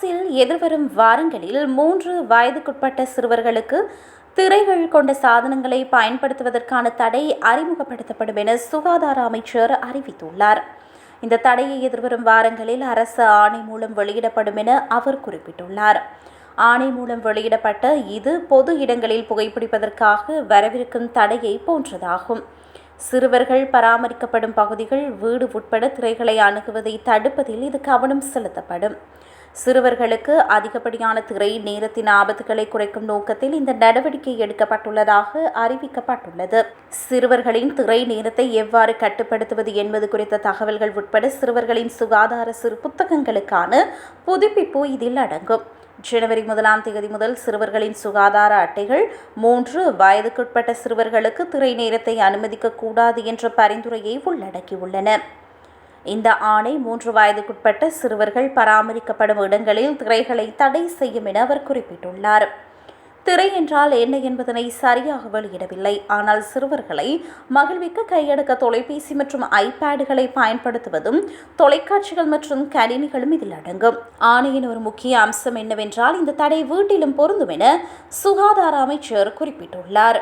எதிர்வரும் வாரங்களில் மூன்று வயதுக்குட்பட்ட சிறுவர்களுக்கு திரைகள் கொண்ட சாதனங்களை பயன்படுத்துவதற்கான தடை அறிமுகப்படுத்தப்படும் என சுகாதார அமைச்சர் அறிவித்துள்ளார். இந்த தடையை எதிர்வரும் வாரங்களில் அரசு ஆணை மூலம் வெளியிடப்படும் என அவர் குறிப்பிட்டுள்ளார். ஆணை மூலம் வெளியிடப்பட்ட இது பொது இடங்களில் புகைப்பிடிப்பதற்காக வரவிருக்கும் தடையை போன்றதாகும். சிறுவர்கள் பராமரிக்கப்படும் பகுதிகள் வீடு உட்பட திரைகளை அணுகுவதை தடுப்பதில் இது கவனம் செலுத்தப்படும். சிறுவர்களுக்கு அதிகப்படியான திரை நேரத்தின் ஆபத்துகளை குறைக்கும் நோக்கத்தில் இந்த நடவடிக்கை எடுக்கப்பட்டுள்ளதாக அறிவிக்கப்பட்டுள்ளது. சிறுவர்களின் திரை நேரத்தை எவ்வாறு கட்டுப்படுத்துவது என்பது குறித்த தகவல்கள் உட்பட சிறுவர்களின் சுகாதார சிறு புத்தகங்களுக்கான புதுப்பிப்பு இதில் அடங்கும். ஜனவரி முதலாம் தேதி முதல் சிறுவர்களின் சுகாதார அட்டைகள் மூன்று வயதுக்குட்பட்ட சிறுவர்களுக்கு திரை நேரத்தை அனுமதிக்கக்கூடாது என்ற பரிந்துரையை உள்ளடக்கியுள்ளன. இந்த ஆணை மூன்று வயதுக்குட்பட்ட சிறுவர்கள் பராமரிக்கப்படும் இடங்களில் திரைகளை தடை செய்யும் என அவர் குறிப்பிட்டுள்ளார். திரை என்றால் என்ன என்பதனை சரியாக வெளியிடவில்லை. ஆனால் சிறுவர்களை மகிழ்விக்க கையடக்க தொலைபேசி மற்றும் ஐபேடுகளை பயன்படுத்துவதும் தொலைக்காட்சிகள் மற்றும் கணினிகளும் இதில் அடங்கும். ஆணையின் ஒரு முக்கிய அம்சம் என்னவென்றால் இந்த தடை வீட்டிலும் பொருந்தும் என சுகாதார அமைச்சர் குறிப்பிட்டுள்ளார்.